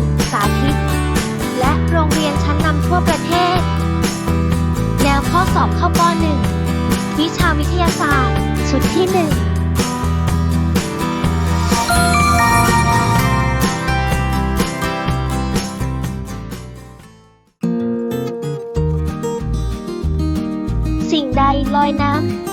1 สาธิต และโรงเรียนชั้นนำทั่วประเทศ แนวข้อสอบเข้าป .1 วิชาวิทยาศาสตร์ ชุดที่ 1สิ่งใดลอยน้ำ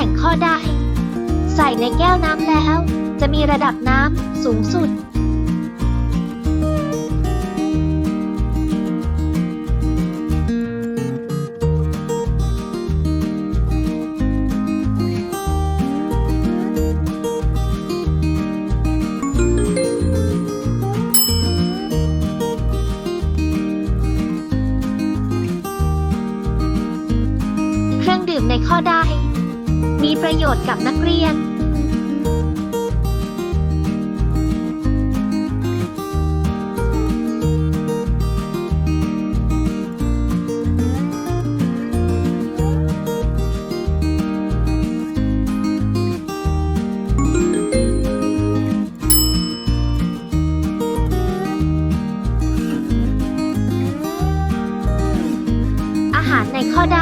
ข็งข้อใดใส่ในแก้วน้ำแล้ว จะมีระดับน้ำสูงสุด เครื่องดื่มในข้อใดมี ประโยชน์กับนักเรียนอาหารในข้อใด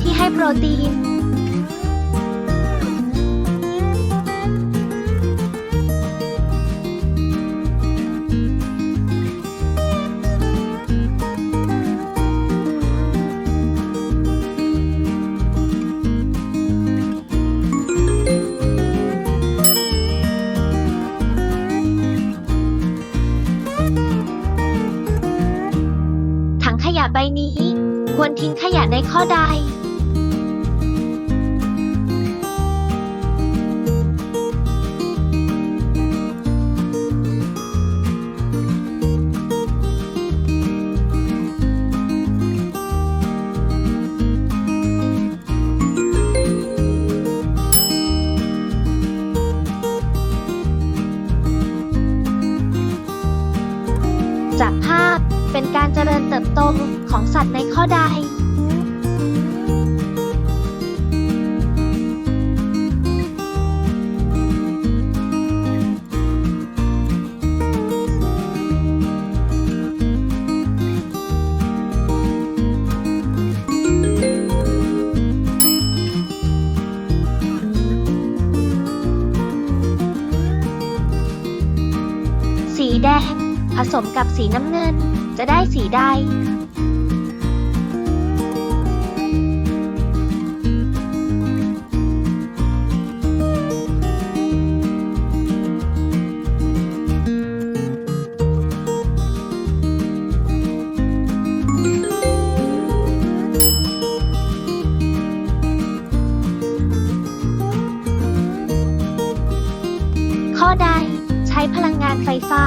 ที่ให้โปรตีน ใบนี้ ควรทิ้งขยะในข้อใดจากภาพ เป็นการเจริญเติบโตของสัตว์ในข้อใด สมกับสีน้ำเงิน จะได้สีใด ข้อใด ใช้พลังงานไฟฟ้า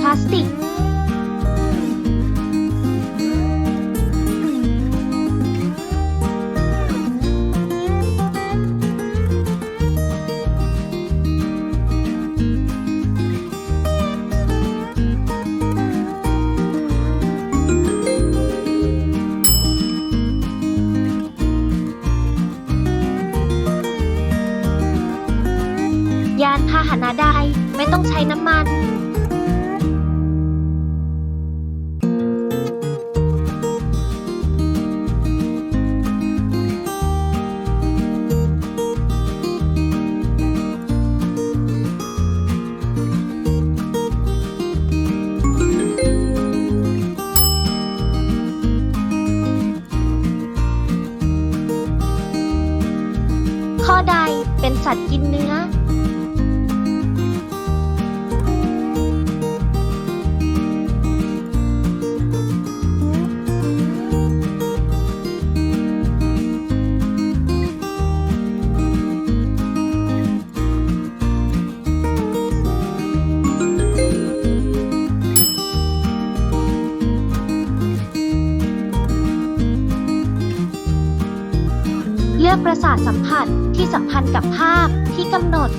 พลาสติกขานพาหนะใดไม่ต้องใช้น้ำมัน สัตว์กินเนื้อ เลือกประสาทสัมผัส ที่สัมพันธ์กับภาพที่กำหนด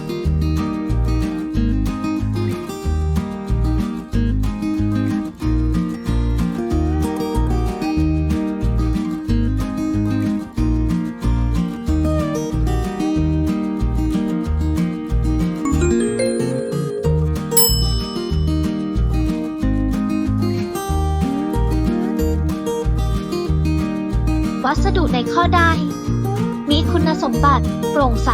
วัสดุในข้อใด คุณสมบัติ โปร่งใส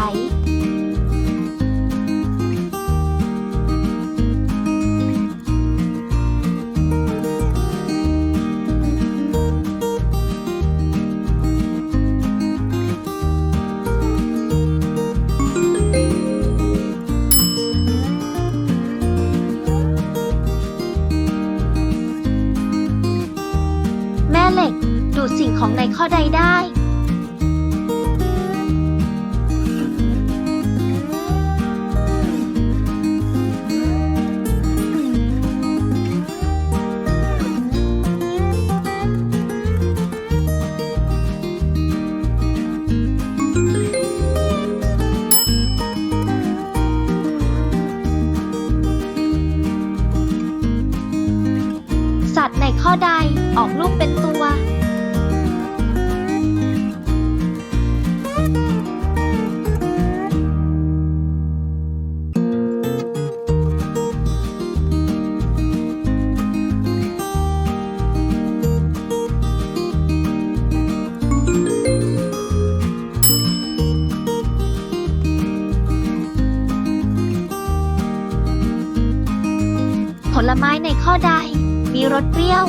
ข้อใดออกลูกเป็นตัว ผลไม้ในข้อใด มีรสเปรี้ยว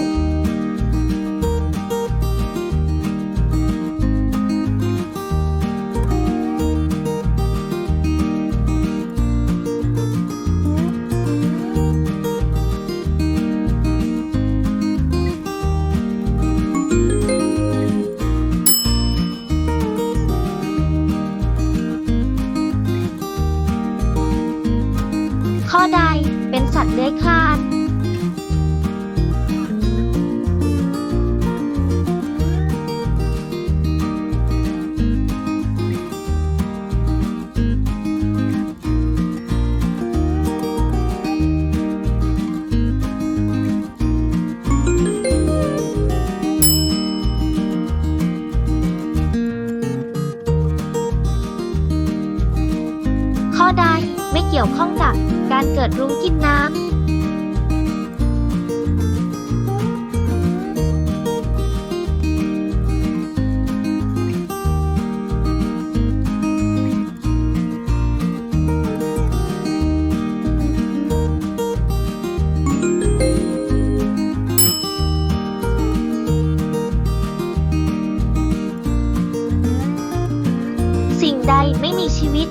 ข้อใดเป็นสัตว์เลื้อยคลาน กินน้ำสิ่งใดไม่มีชีวิต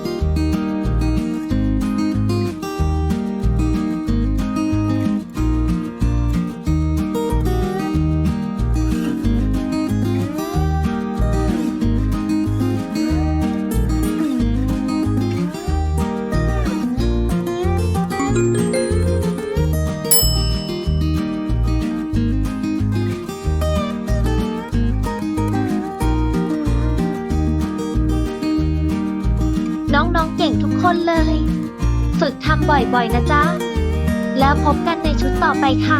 บ่อยๆ นะจ๊ะ แล้วพบกันในชุดต่อไปค่ะ